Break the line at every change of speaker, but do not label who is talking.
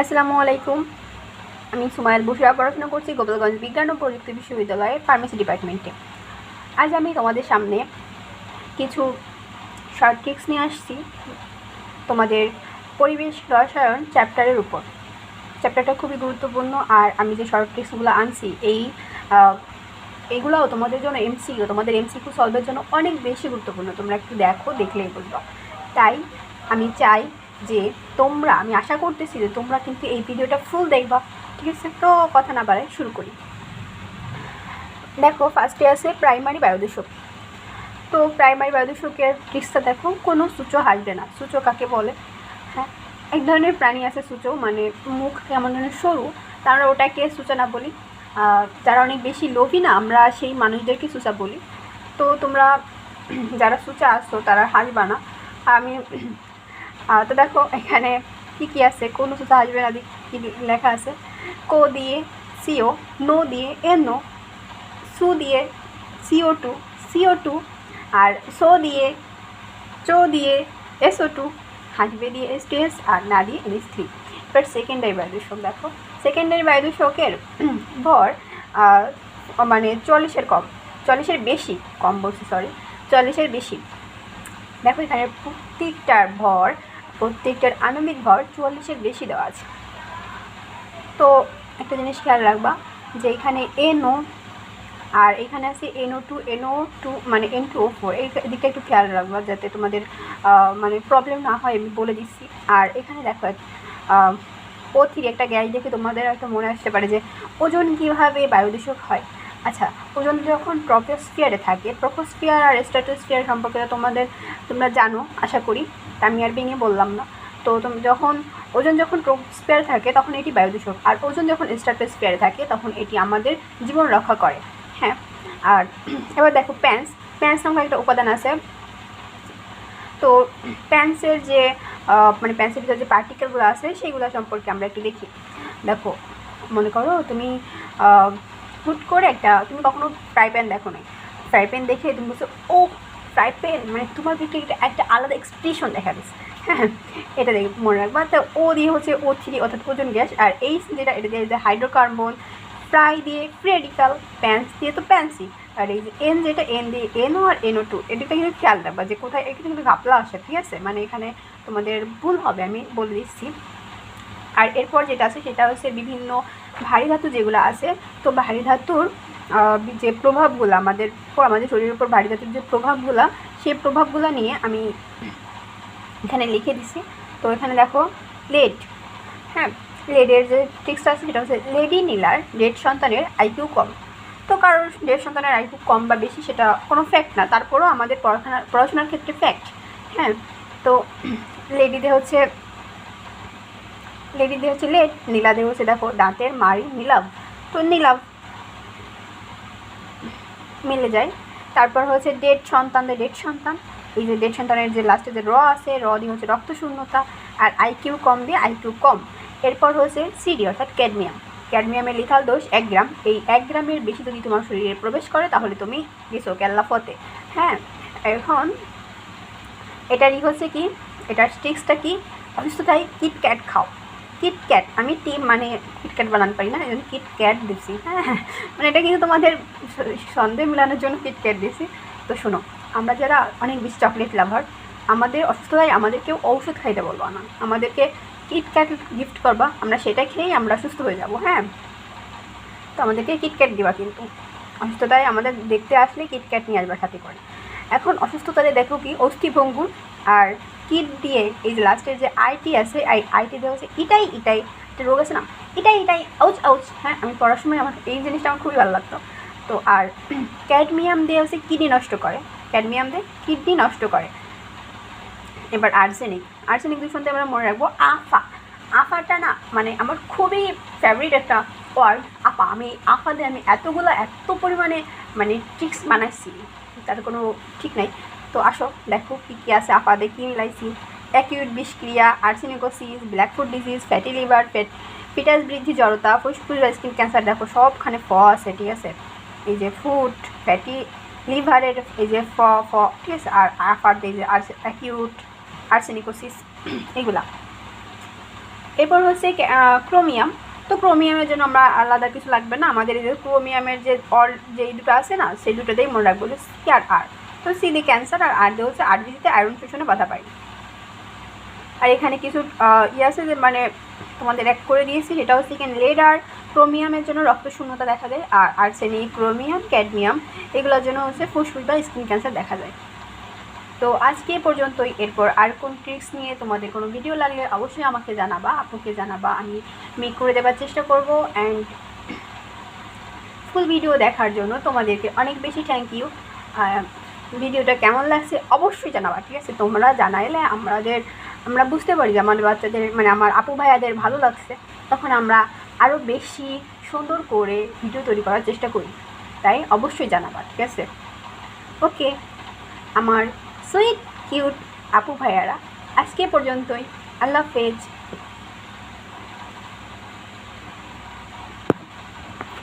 আসসালামু আলাইকুম আমি সুমাইল বুসরা পড়াশোনা করছি গোপালগঞ্জ বিজ্ঞান ও প্রযুক্তি বিশ্ববিদ্যালয়ের ফার্মেসি ডিপার্টমেন্টে। আজ আমি তোমাদের সামনে কিছু শর্ট ট্রিক্স নিয়ে আসছি, তোমাদের পরিবেশ রসায়ন চ্যাপ্টারের উপর। চ্যাপ্টারটা খুবই গুরুত্বপূর্ণ, আর আমি যে শর্ট ট্রিক্সগুলো আনছি, এই এগুলোও তোমাদের জন্য এমসিকিউ তোমাদের এমসিকিউ সলভের জন্য অনেক বেশি গুরুত্বপূর্ণ। তোমরা একটু দেখো, দেখলেই বুঝব। তাই আমি চাই যে তোমরা, আমি আশা করতেছি যে তোমরা কিন্তু এই ভিডিওটা ফুল দেখবা। ঠিক আছে? তো কথা না বাড়াই শুরু করি। দেখো ফার্স্টে আছে প্রাইমারি বায়ুদূষক। তো প্রাইমারি বায়ুদূষকের ট্রিক্সটা দেখো, কোনো সূচো হাসবে না। সূচো কাকে বলে? হ্যাঁ এক ধরনের প্রাণী আছে সূচো মানে মুখ কেমন ধরনের সরু, তারা ওটাকে সূচনা বলি। যারা অনেক বেশি লোভী না, আমরা সেই মানুষদেরকে সূচা বলি। তো তোমরা, যারা সূচা আসছো তারা হাসবা না। আমি তো দেখো, এখানে কি কি আছে, কোন সূচা আসবে না কি লেখা আছে? কো দিয়ে সিও, নো দিয়ে এনো সু দিয়ে C O two C O two আর সো দিয়ে চো দিয়ে এসও টু হাসবে দিয়ে এস টু এস, আর না দিয়ে এনএস থ্রি। এবার সেকেন্ডারি বায়ুদূষক দেখো। সেকেন্ডারি বায়ুদূষকের ভর মানে চল্লিশের কম, চল্লিশের বেশি, কম বলছি সরি চল্লিশের বেশি। দেখো এখানে প্রত্যেকটার ভর প্রত্যেকটার আণবিক ভর চুয়াল্লিশের বেশি দেওয়া আছে। তো একটা জিনিস খেয়াল রাখবা যে এখানে এনও আর এখানে আছে N O two N O two মানে এন টু ও ফোর এই দিকটা একটু খেয়াল রাখবা যাতে তোমাদের মানে প্রবলেম না হয় আমি বলে দিচ্ছি। আর এখানে দেখো ও থ্রি একটা গ্যাস দেখে তোমাদের একটা মনে আসতে পারে যে ওজন কীভাবে বায়ুদূষক হয়। আচ্ছা ওজন যখন ট্রপোস্ফিয়ারে থাকে ট্রপোস্ফিয়ার আর স্ট্র্যাটোস্ফিয়ার সম্পর্কে তোমাদের, তোমরা জানো, আশা করি। আমি আর ভেঙে বললাম না। তো যখন ওজন যখন ট্রপোস্ফিয়ারে থাকে, তখন এটি বায়ুদূষক আর ওজন যখন স্ট্র্যাটোস্ফিয়ারে থাকে, তখন এটি আমাদের জীবন রক্ষা করে। হ্যাঁ? আর এবার দেখো প্যান্স প্যান্স নামক একটা উপাদান আছে। তো প্যান্সের যে মানে প্যান্সের ভিতরে যে পার্টিকেলগুলো আছে সেইগুলো সম্পর্কে আমরা একটু দেখি। দেখো, মনে করো তুমি হুট করে একটা, তুমি কখনো ফ্রাই প্যান দেখো নাই ফ্রাই প্যান দেখে তুমি বলছো ও ফ্রাই প্যান মানে তোমার ভিতরে একটা আলাদা এক্সপ্রেশন দেখা দিচ্ছে। হ্যাঁ এটা দেখে মনে রাখবা। তো ও দিয়ে হচ্ছে ও থ্রি অর্থাৎ ওজন গ্যাস, আর এই যেটা, এটা দিয়ে হাইড্রোকার্বন ফ্রাই দিয়ে ফ্রেডিকাল প্যান্স দিয়ে তো প্যান্সি আর এই যে এন যেটা এন দিয়ে এনও আর এনও টু এদিকটা কিন্তু খেয়াল রাখবা যে কোথায় এখানে কিন্তু ঘাপলা আসে, ঠিক আছে? মানে এখানে তোমাদের ভুল হবে, আমি বলে দিচ্ছি। আর এরপর যেটা আছে, সেটা হচ্ছে বিভিন্ন ভারী ধাতু যেগুলো আছে, তো ভারী ধাতুর যে প্রভাবগুলো আমাদের আমাদের শরীরের উপর ভারী ধাতুর যে প্রভাবগুলো, সেই প্রভাবগুলো নিয়ে আমি এখানে লিখে দিছি। তো এখানে দেখো, লেড। হ্যাঁ লেডের যে ট্রিক্সটা আছে সেটা হচ্ছে লেডি নীলার, লেড সন্তানের আইকিউ কম। তো কারোর লেড সন্তানের আইকিউ কম বা বেশি সেটা কোনো ফ্যাক্ট না, তারপরেও আমাদের পড়াশোনা পড়াশোনার ক্ষেত্রে ফ্যাক্ট হ্যাঁ তো লেডিদের হচ্ছে লেডিদের হচ্ছে লেড নীলাদের হচ্ছে দেখো দাঁতের মারি নীলাভ। তো নীলাভ মিলে যায়। তারপর হচ্ছে ডেড সন্তানদের ডেড সন্তান। এই যে ডেড সন্তানের যে লাস্টে যে র আছে, র দিয়ে হচ্ছে রক্ত শূন্যতা আর আইকিউ কম দিয়ে আইকিউ কম। এরপর হচ্ছে সিডি অর্থাৎ ক্যাডমিয়াম ক্যাডমিয়ামের লিথাল দোষ এক গ্রাম। এই এক গ্রামের বেশি যদি তোমার শরীরে প্রবেশ করে, তাহলে তুমি গেছো কেল্লা ফতে হ্যাঁ এখন এটারই হচ্ছে কি, এটার স্টিক্সটা কি? অসুস্থতায় কিটক্যাট খাও। কিটক্যাট আমি টিম মানে কিটক্যাট বানাতে পারি না এই জন্য কিটক্যাট দিছি হ্যাঁ মানে এটা কিন্তু তোমাদের সন্দেহ মেলানোর জন্য কিটক্যাট দিছি। তো শোনো, আমরা যারা অনেক বেশি চকলেট লাভার আমাদের অসুস্থতায় আমাদেরকেও ঔষধ খাইতে বলব না। আমাদেরকে কিটক্যাট গিফট করবা, আমরা সেটা খেয়েই আমরা সুস্থ হয়ে যাব হ্যাঁ? তো আমাদেরকে কিটক্যাট দিবা কিন্তু। অসুস্থতায় আমাদের দেখতে আসলে কিটক্যাট নিয়ে আসবা সাথে করে। এখন অসুস্থতাতে দেখো কি, অস্থিভঙ্গুর আর কিট দিয়ে এই যে লাস্টের যে আইটি আছে আই আইটি দেওয়া হচ্ছে ইটাই ইটাই একটা রোগ আছে না? ইটাই ইটাই আউচ আউচ হ্যাঁ আমি পড়ার সময় আমার এই জিনিসটা আমার খুবই ভালো লাগতো। তো আর ক্যাডমিয়াম দিয়ে হচ্ছে কিডনি নষ্ট করে। ক্যাডমিয়াম দিয়ে কিডনি নষ্ট করে। এবার আর্সেনিক আর্সেনিক দূষণতে আমরা মনে রাখব, আফা। আফাটা না মানে আমার খুবই ফেভারিট একটা ওয়ার্ড আফা। আমি আফা দিয়ে আমি এতগুলো, এত পরিমাণে মানে ট্রিক্স বানাইছি তার কোনো ঠিক নাই। তো আসো, দেখো কী কী আছে। আপাদে কী মিলাইছি acute বিষক্রিয়া arsenicosis blackfoot disease, fatty liver, fat, foetus বৃদ্ধি, জড়তা, ফুসফুস বা স্কিন ক্যান্সার, দেখো সবখানে ফ আছে, ঠিক আছে? এই যে ফুড ফ্যাটি লিভারের এই যে ফ ফ, ঠিক আছে? আর আফার এই যে অ্যাকিউট, আর্সেনিকোসিস এগুলা এরপর হচ্ছে ক্রোমিয়াম। তো ক্রোমিয়ামের জন্য আমরা আলাদা কিছু লাগবে না। আমাদের এই যে ক্রোমিয়ামের যে অল, যে দুটো আছে না, সেই দুটোতেই মনে রাখব যে সি আর তো সি ক্যান্সার আর আর দিয়ে হচ্ছে আরবিজিতে আয়রন শোষণে বাধা পায়। আর এখানে কিছু ইয়ে আছে যে মানে তোমাদের এক করে দিয়েছি, সেটা হচ্ছে এখানে লেড আর ক্রোমিয়ামের জন্য রক্ত শূন্যতা দেখা যায় আর আর্সেনিক ক্রোমিয়াম ক্যাডমিয়াম এগুলোর জন্য হচ্ছে ফুসফুস বা স্কিন ক্যান্সার দেখা যায় তো আজকে পর্যন্তই, এরপর আর কোন ট্রিক্স নিয়ে তোমাদের কোনো ভিডিও লাগলে অবশ্যই আমাকে জানাবা, আপুকে জানাবা, আমি মেক করে দেওয়ার চেষ্টা করব অ্যান্ড ফুল ভিডিও দেখার জন্য তোমাদেরকে অনেক বেশি থ্যাংক ইউ ভিডিওটা কেমন লাগছে অবশ্যই জানাবা, ঠিক আছে? তোমরা জানাইলে আমাদের আমরা বুঝতে পারি যে আমাদের বাচ্চাদের মানে আমার আপু ভাইয়াদের ভালো লাগছে। তখন আমরা আরও বেশি সুন্দর করে ভিডিও তৈরি করার চেষ্টা করি। তাই অবশ্যই জানাবা, ঠিক আছে? ওকে, আমার সুইট কিউট আপু ভাইয়ারা, আজকে পর্যন্তই। আল্লাহ হাফেজ।